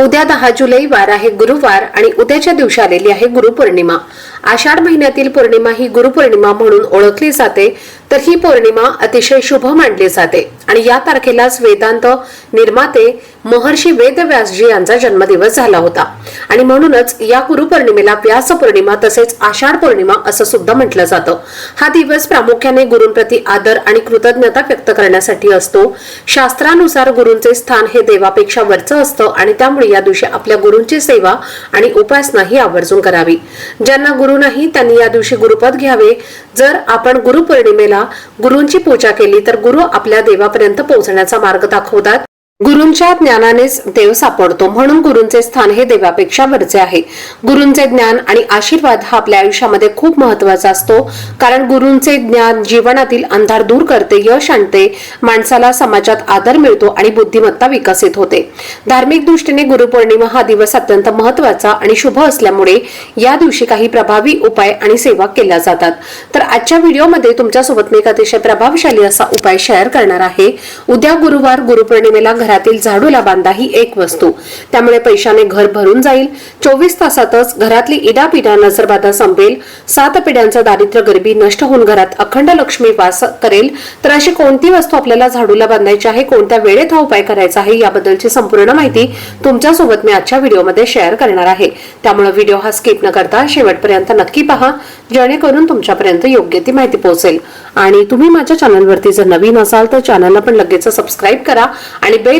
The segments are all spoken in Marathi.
उद्या दहा जुलै वार आहे गुरुवार आणि उद्याच्या दिवशी आलेली आहे गुरुपौर्णिमा. आषाढ महिन्यातील पौर्णिमा ही गुरुपौर्णिमा म्हणून ओळखली जाते. तर ही पौर्णिमा अतिशय शुभ मानली जाते. आणि या तारखेलाच वेदांत निर्माते महर्षी वेदव्यासजी यांचा जन्मदिवस झाला होता. आणि म्हणूनच या गुरुपौर्णिमेला व्यास पौर्णिमा तसेच आषाढ पौर्णिमा असं सुद्धा म्हटलं जातं. हा दिवस प्रामुख्याने गुरूंप्रती आदर आणि कृतज्ञता व्यक्त करण्यासाठी असतो. शास्त्रानुसार गुरूंचे स्थान हे देवापेक्षा वरचं असतं आणि त्यामुळे या दिवशी आपल्या गुरूंची सेवा आणि उपासना ही आवर्जून करावी. ज्यांना गुरु नाही त्यांनी या दिवशी गुरुपद घ्यावे. जर आपण गुरुपौर्णिमेला गुरूंची पूजा केली तर गुरु आपल्या देवापर्यंत पोहोचण्याचा मार्ग दाखवतात. गुरूंच्या ज्ञानानेच देव सापडतो. म्हणून गुरूंचे स्थान हे देवापेक्षा वरचे आहे. गुरूंचे ज्ञान आणि आशीर्वाद हा आपल्या आयुष्यामध्ये खूप महत्त्वाचा असतो. कारण गुरूंचे ज्ञान जीवनातील अंधार दूर करते यश आणते माणसाला समाजात आदर मिळतो आणि बुद्धिमत्ता विकसित होते. धार्मिक दृष्टीने गुरुपौर्णिमा हा दिवस अत्यंत महत्त्वाचा आणि शुभ असल्यामुळे या दिवशी काही प्रभावी उपाय आणि सेवा केल्या जातात. तर आजच्या व्हिडिओमध्ये तुमच्यासोबत मी एक अतिशय प्रभावशाली असा उपाय शेअर करणार आहे. उद्या गुरुवार गुरुपौर्णिमेला घरातील झाडूला बांधा ही एक वस्तू. त्यामुळे पैशाने घर भरून जाईल. चोवीस तासातच घरातली इडापिडा नजरबाधा संपेल. सात पिढ्यांचं दारिद्र्य गरिबी नष्ट होऊन घरात अखंड लक्ष्मी वास करेल. तर अशी कोणती वस्तू आपल्याला झाडूला बांधायची आहे कोणत्या वेळेत हा उपाय करायचा आहे याबद्दलची संपूर्ण माहिती तुमच्यासोबत मी आजच्या व्हिडिओमध्ये शेअर करणार आहे. त्यामुळे व्हिडिओ हा स्किप न करता शेवटपर्यंत नक्की पहा जेणेकरून तुमच्यापर्यंत योग्य ती माहिती पोहोचेल. आणि तुम्ही माझ्या चॅनलवरती जर नवीन असाल तर चॅनलला पण लगेच सबस्क्राईब करा आणि बेल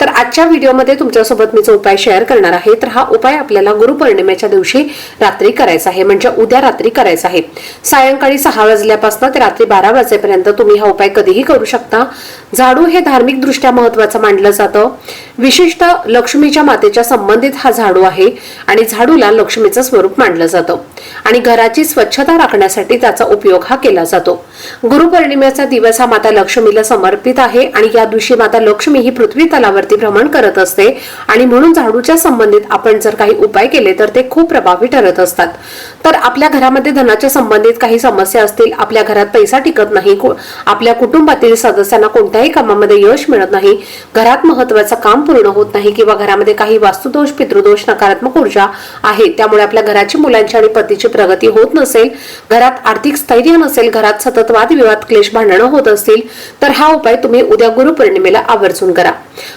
तर आजच्या व्हिडिओमध्ये तुमच्यासोबत मी जो उपाय शेअर करणार आहे तर हा उपाय आपल्याला गुरुपौर्णिमेच्या दिवशी रात्री करायचा आहे. म्हणजे उद्या रात्री करायचा आहे. सायंकाळी सहा वाजल्यापासून ते रात्री बारा वाजेपर्यंत तुम्ही हा उपाय कधीही करू शकता. झाडू हे धार्मिक दृष्ट्या महत्वाचं मानलं जातं. विशिष्ट लक्ष्मीच्या मातेच्या संबंधित हा झाडू आहे आणि झाडूला लक्ष्मीचं स्वरूप मानलं जातं. आणि घराची स्वच्छता राखण्यासाठी त्याचा उपयोग हा केला जातो. गुरुपौर्णिमेचा दिवस हा माता लक्ष्मीला समर्पित आहे आणि या दिवशी माता लक्ष्मी ही पृथ्वी तलावरती भ्रमण करत असते. आणि म्हणून झाडूच्या संबंधित आपण जर काही उपाय केले तर ते खूप प्रभावी ठरत असतात. तर आपल्या घरामध्ये धनाच्या संबंधित काही समस्या असतील आपल्या घरात पैसा टिकत नाही आपल्या कुटुंबातील सदस्यांना कोणत्याही कामामध्ये यश मिळत नाही घरात महत्वाचं काम पूर्ण होत नाही किंवा घरामध्ये काही वास्तुदोष पितृदोष नकारात्मक ऊर्जा आहे त्यामुळे आपल्या घराची मुलांची आणि पतीची प्रगती होत नसेल घरात आर्थिक स्थैर्य नसेल घरात सतत वादविवाद क्लेश भांडणं होत असतील तर हा उपाय तुम्ही उद्या गुरुपौर्णिमेला आवर्जून करा.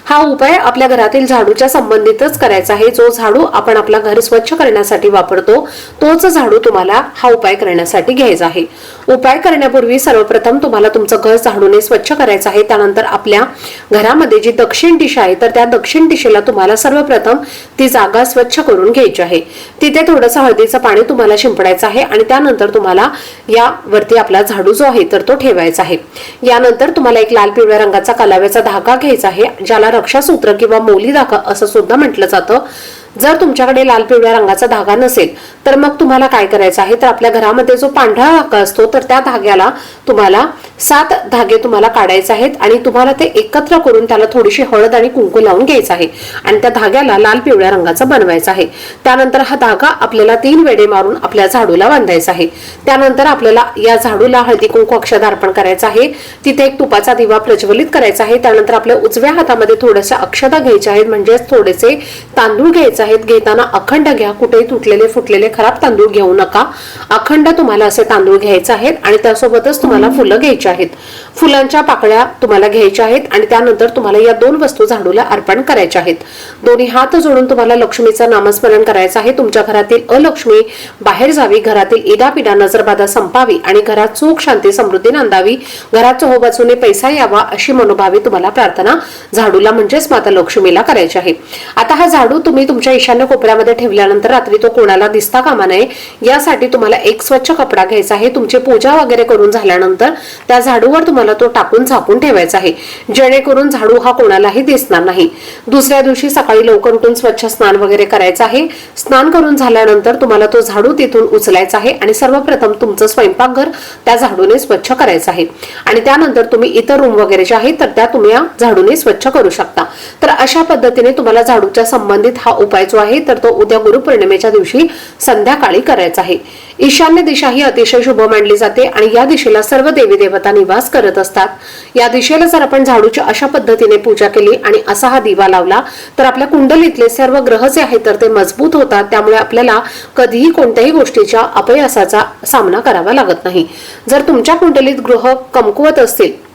हा उपाय आपल्या घरातील झाडूच्या संबंधितच करायचा आहे. जो झाडू आपण आपला घर स्वच्छ करण्यासाठी वापरतो तोच झाडू तुम्हाला हा उपाय करण्यासाठी घ्यायचा आहे. उपाय करण्यापूर्वी सर्वप्रथम तुम्हाला तुमचं घर झाडूने स्वच्छ करायचं आहे. त्यानंतर आपल्या घरामध्ये जी दक्षिण दिशा आहे तर त्या दक्षिण दिशेला तुम्हाला सर्वप्रथम ती जागा स्वच्छ करून घ्यायची आहे. तिथे थोडंसं हळदीचं पाणी तुम्हाला शिंपडायचं आहे आणि त्यानंतर तुम्हाला यावरती आपला झाडू जो आहे तर तो ठेवायचा आहे. यानंतर तुम्हाला एक लाल पिवळ्या रंगाचा कलाव्याचा धागा घ्यायचा आहे ज्या याला रक्षासूत्र किंवा मोली दाखा असं सुद्धा म्हटलं जातं. जर तुमच्याकडे लाल पिवळ्या रंगाचा धागा नसेल तर मग तुम्हाला काय करायचं आहे? तर आपल्या घरामध्ये जो पांढरा धागा असतो तर त्या धाग्याला तुम्हाला सात धागे तुम्हाला काढायचे आहेत आणि तुम्हाला ते एकत्र करून त्याला थोडीशी हळद आणि कुंकू लावून घ्यायचं आहे आणि त्या धाग्याला लाल पिवळ्या रंगाचा बनवायचा आहे. त्यानंतर हा धागा आपल्याला तीन वेडे मारून आपल्या झाडूला बांधायचा आहे. त्यानंतर आपल्याला या झाडूला हळदी कुंकू अक्षर अर्पण करायचं आहे. तिथे एक तुपाचा दिवा प्रज्वलित करायचा आहे. त्यानंतर आपल्या उजव्या हातामध्ये थोड्याशा अक्षता घ्यायच्या आहेत म्हणजेच थोडेसे तांदूळ घ्यायचे आहेत घेताना अखंड घ्या कुठेही तुटलेले फुटलेले खराब तांदूळ घेऊ नका. अखंड तुम्हाला असे तांदूळ घ्यायचे आहेत आणि त्यासोबतच तुम्हाला फुलं घ्यायची आहेत. फुलांच्या पाकळ्या तुम्हाला घ्यायच्या आहेत आणि त्यानंतर तुम्हाला या दोन वस्तू झाडूला अर्पण करायच्या आहेत. दोन्ही हात जोडून तुम्हाला लक्ष्मीचं नामस्मरण करायचं आहे. तुमच्या घरातील अलक्ष्मी बाहेर जावी घरातील इडापिडा नजरबाधा संपावी आणि घरात सुख शांती समृद्धी नांदावी. घरात चोहोबाजूने पैसा यावा अशी मनोभावी तुम्हाला प्रार्थना झाडूला म्हणजेच माता लक्ष्मीला करायची आहे. आता हा झाडू तुम्ही तुमच्या ईशान्य कोपऱ्यामध्ये ठेवल्यानंतर रात्री तो कोणाला दिसता कामा नये यासाठी तुम्हाला एक स्वच्छ कपडा घ्यायचा आहे. तुमची पूजा वगैरे करून झाल्यानंतर त्या झाडूवर तुम्हाला तो टाकून झाकून ठेवायचा आहे. जेणेकरून झाडू हा कोणालाही दिसणार नाही. दुसऱ्या दिवशी सकाळी लवकर उठून स्वच्छ स्नान वगैरे करायचं आहे. स्नान करून झाल्यानंतर तुम्हाला तो झाडू तिथून उचलायचा आहे आणि सर्वप्रथम तुमचं स्वयंपाकघर त्या झाडूने स्वच्छ करायचं आहे. आणि त्यानंतर तुम्ही इतर रूम वगैरे जे आहेत तर त्या तुम्ही या झाडूने स्वच्छ करू शकता. तर अशा पद्धतीने तुम्हाला झाडूच्या संबंधित हा उपाय करायचो आहे तर तो उद्या गुरुपौर्णिमेच्या दिवशी संध्याकाळी करायचा आहे. ईशान्य दिशा ही अतिशय शुभ मानली जाते आणि या दिशेला सर्व देवी देवता निवास करत असतात. या दिशेला जर आपण झाडूची अशा पद्धतीने पूजा केली आणि असा हा दिवा लावला तर आपल्या कुंडलीतले सर्व ग्रह जे आहेत तर ते मजबूत होतात. त्यामुळे आपल्याला कधीही कोणत्याही गोष्टीच्या अपयशाचा सामना करावा लागत नाही. जर तुमच्या कुंडलीत ग्रह कमकुवत असतील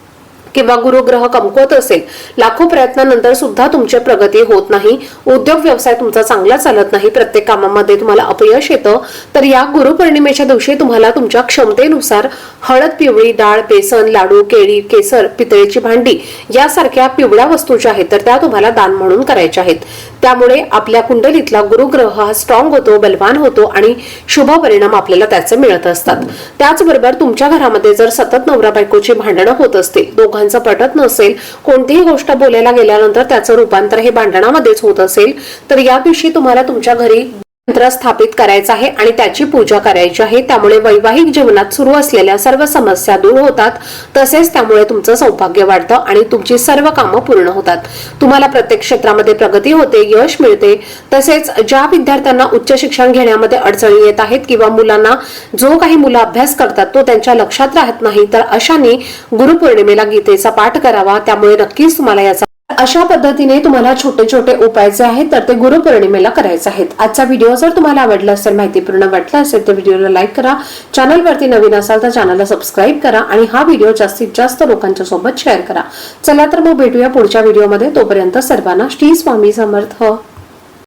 किंवा गुरुग्रह कमकुवत असेल लाखो प्रयत्नानंतर सुद्धा तुमची प्रगती होत नाही. उद्योग व्यवसाय तुमचा चांगला चालत नाही. प्रत्येक कामामध्ये तुम्हाला अपयश येतं. तर या गुरुपौर्णिमेच्या दिवशी तुम्हाला तुमच्या क्षमतेनुसार हळद पिवळी डाळ बेसन लाडू केळी केसर पितळेची भांडी यासारख्या पिवळ्या वस्तू ज्या आहेत तर त्या तुम्हाला दान म्हणून करायच्या आहेत. त्यामुळे आपल्या कुंडलीतला गुरुग्रह हा स्ट्रॉंग होतो बलवान होतो आणि शुभ परिणाम आपल्याला त्याचे मिळत असतात. त्याचबरोबर तुमच्या घरामध्ये जर सतत नवरा बायकोची भांडणं होत असतील दोघांचं पटत नसेल कोणतीही गोष्ट बोलायला गेल्यानंतर त्याचं रूपांतर हे भांडणामध्येच होत असेल तर याविषयी तुम्हाला तुमच्या घरी यंत्र स्थापित करायचं आहे आणि त्याची पूजा करायची आहे. त्यामुळे वैवाहिक जीवनात सुरू असलेल्या सर्व समस्या दूर होतात. तसेच त्यामुळे तुमचं सौभाग्य वाढतं आणि तुमची सर्व कामं पूर्ण होतात. तुम्हाला प्रत्येक क्षेत्रामध्ये प्रगती होते यश मिळते. तसेच ज्या विद्यार्थ्यांना उच्च शिक्षण घेण्यामध्ये अडचणी येत आहेत किंवा मुलांना जो काही मुलं अभ्यास करतात तो त्यांच्या लक्षात राहत नाही तर अशांनी गुरुपौर्णिमेला गीतेचा पाठ करावा. त्यामुळे नक्कीच तुम्हाला याचा अशा पद्धतीने तुम्हाला छोटे छोटे उपाय जे आहेत तर ते गुरुपौर्णिमेला करायचे आहेत. आजचा व्हिडिओ जर तुम्हाला आवडला असेल माहितीपूर्ण वाटला असेल तर व्हिडिओला लाईक करा. चॅनलवरती नवीन असाल तर चॅनलला सबस्क्राईब करा आणि हा व्हिडिओ जास्तीत जास्त लोकांच्या सोबत शेअर करा. चला तर मग भेटूया पुढच्या व्हिडिओमध्ये तोपर्यंत सर्वांना श्री स्वामी समर्थ.